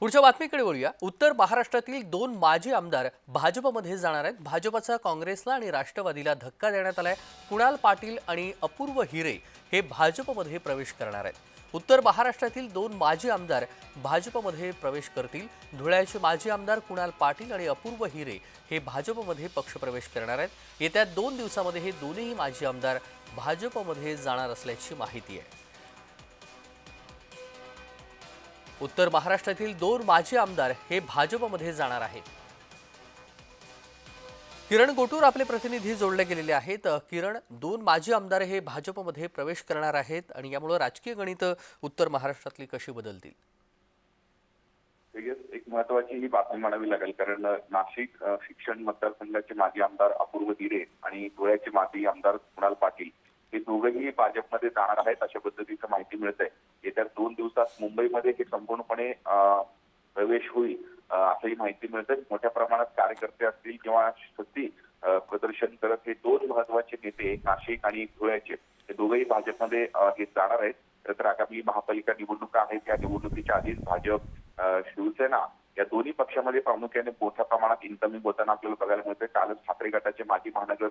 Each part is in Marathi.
पुढच्या बातमीकडे वळूया. उत्तर महाराष्ट्रातील दोन माजी आमदार भाजपमध्ये जाणार आहेत. भाजपचा काँग्रेसला आणि राष्ट्रवादीला धक्का देण्यात आलाय. कुणाल पाटील आणि अपूर्व हिरे हे भाजपमध्ये प्रवेश करणार आहेत. उत्तर महाराष्ट्रातील दोन माजी आमदार भाजपमध्ये प्रवेश करतील. धुळ्याचे माजी आमदार कुणाल पाटील आणि अपूर्व हिरे हे भाजपमध्ये पक्षप्रवेश करणार आहेत. येत्या दोन दिवसामध्ये हे दोन्ही माजी आमदार भाजपमध्ये जाणार असल्याची माहिती आहे. उत्तर महाराष्ट्रातील दोन माजी आमदार हे भाजपमध्ये जाणार आहेत. किरण गोटूर आपले प्रतिनिधी जोडले गेलेले आहेत. किरण दोन माजी आमदार हे भाजपमध्ये प्रवेश करणार आहेत आणि यामुळे राजकीय गणित उत्तर महाराष्ट्रातली कशी बदलतील? एक महत्वाची ही बातमी म्हणावी लागेल कारण नाशिक शिक्षण मतदारसंघाचे माजी आमदार अपूर्व दिरे आणि धुळ्याचे माजी आमदार कुणाल पाटील हे दोघेही भाजपमध्ये जाणार आहेत अशा पद्धतीचं माहिती मिळत आहे मुंबईमध्ये हे संपूर्णपणे प्रवेश होईल असंही माहिती मिळते. मोठ्या प्रमाणात कार्यकर्ते असतील किंवा शक्ती प्रदर्शन करत हे दोन महत्त्वाचे नेते नाशिक आणि धुळ्याचे हे दोघेही भाजपमध्ये हे जाणार आहेत. तर आगामी महापालिका निवडणुका आहेत. या निवडणुकीच्या आधीच भाजप शिवसेना या दोन्ही पक्षामध्ये प्रामुख्याने मोठ्या प्रमाणात इन्कमिंग होताना आपल्याला बघायला मिळते कालच ठाकरे गटाचे माजी महानगर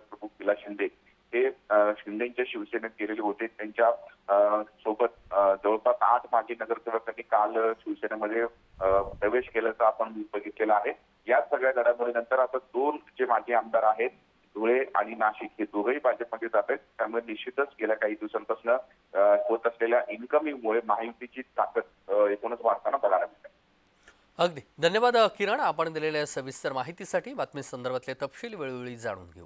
शिंदेच्या शिवसेनेत गेलेले होते. त्यांच्यासोबत जवळपास आठ माजी नगरसेवकांनी काल शिवसेनेमध्ये प्रवेश केल्याचं आपण बघितलेलं आहे. या सगळ्या घडामोडीनंतर आता दोन जे माजी आमदार आहेत धुळे आणि नाशिक हे दोघंही भाजपमध्ये जात आहेत. त्यामुळे निश्चितच गेल्या काही दिवसांपासून होत असलेल्या इन्कमिंगमुळे महायुतीची ताकद एकूणच वाढताना बघायला मिळते. अगदी. धन्यवाद किरण. आपण दिलेल्या सविस्तर माहितीसाठी बातमी संदर्भातले तपशील वेळोवेळी जाणून घेऊ.